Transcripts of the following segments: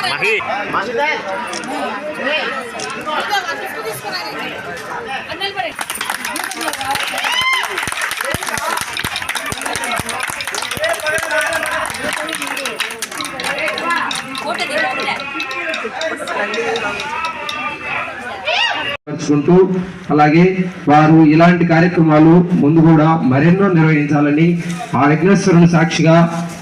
మహి ఓటే తెలియజేసుకుంటూ అలాగే వారు ఇలాంటి కార్యక్రమాలు ముందు కూడా మరెన్నో నిర్వహించాలని ఆ విఘ్నేశ్వరుని సాక్షిగా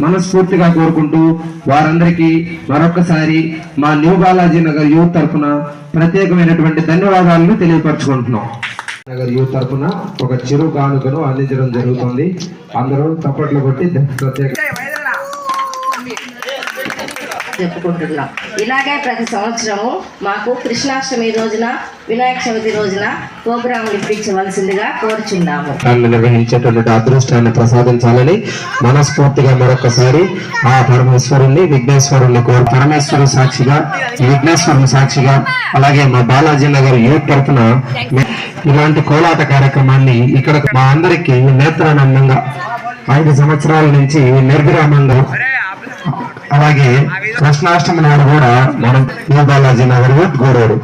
మనస్ఫూర్తిగా కోరుకుంటూ వారందరికీ మరొకసారి మా న్యూ బాలాజీ నగర్ యూత్ తరఫున ప్రత్యేకమైనటువంటి ధన్యవాదాలను తెలియపరచుకుంటున్నాం. నగర్ యూత్ తరఫున ఒక చిరు కానుకను అందించడం జరుగుతుంది. అందరూ తప్పట్లు కొట్టి ప్రత్యేక చెప్పుకుంటున్నాం. ఇలాగే ప్రతి సంవత్సరము మాకు కృష్ణాష్టమి రోజున వినాయక చవితి రోజున ప్రోగ్రాంలు ఇప్పించవలసిందిగా కోరుచున్నాము. దాన్ని నిర్వహించేటువంటి అదృష్టాన్ని ప్రసాదించాలని మనస్ఫూర్తిగా మరొకసారి ఆ పరమేశ్వరుణ్ణి విఘ్నేశ్వరుణ్ణి కోరు పరమేశ్వరు సాక్షిగా విఘ్నేశ్వరుని సాక్షిగా అలాగే మా బాలాజీ నగర్ యూత్ తరఫున ఇలాంటి కోలాట కార్యక్రమాన్ని ఇక్కడ మా అందరికీ నేత్రానందంగా ఐదు సంవత్సరాల నుంచి నిర్విరామంగా అలాగే కృష్ణాష్టమి నాడు కూడా మనం న్యూ బాలాజీ నగర్ యూత్ గోడూరు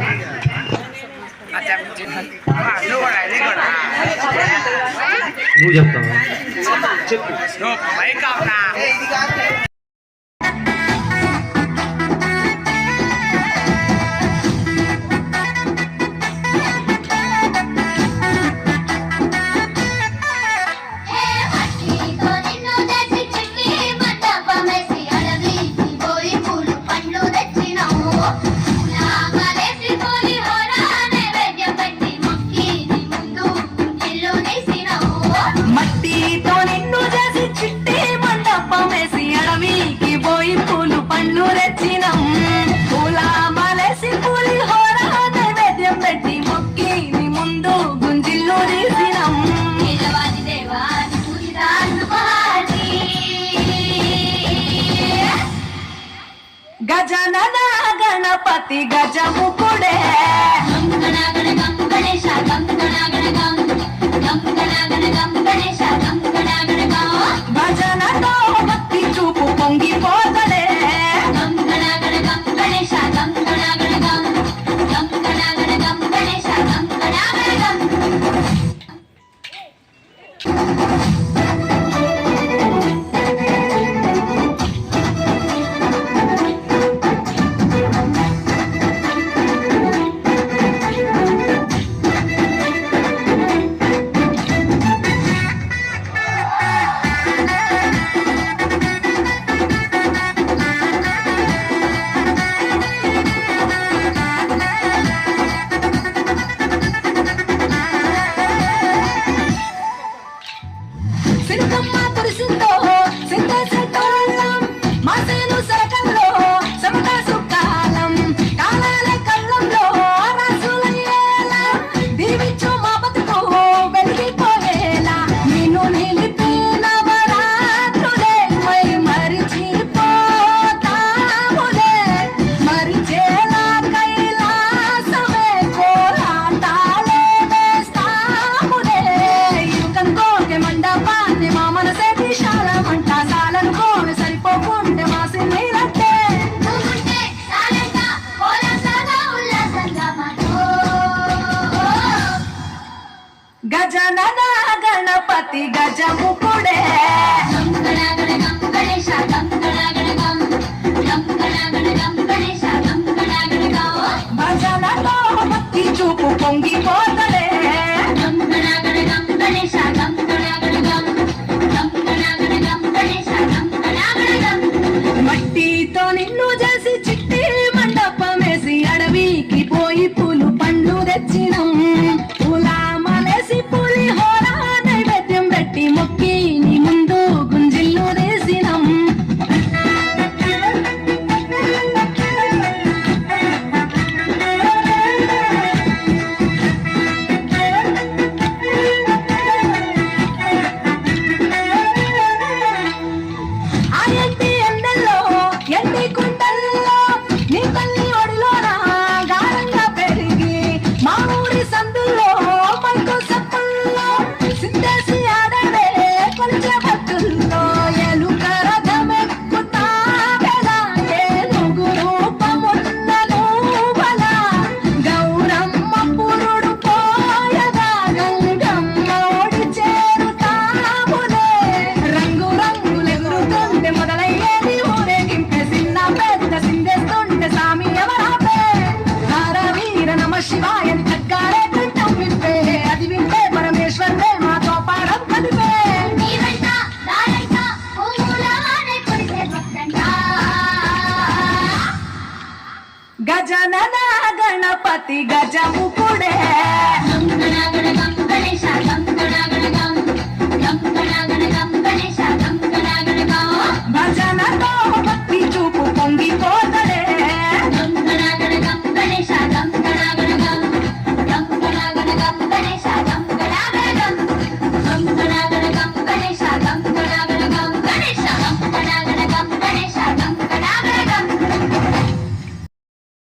నువ్వు చెప్తావా? Ganapati గజముకుడే Filho da mata, గజము Một ಗಗನದ Ganapati ಗಜ ಮುಕುಡೆ ಭಜನದೋ ಭಕ್ತಿ ಚೂಪು ಪೊಂಗಿ ಹೋದರೆ ಗಣೇಶ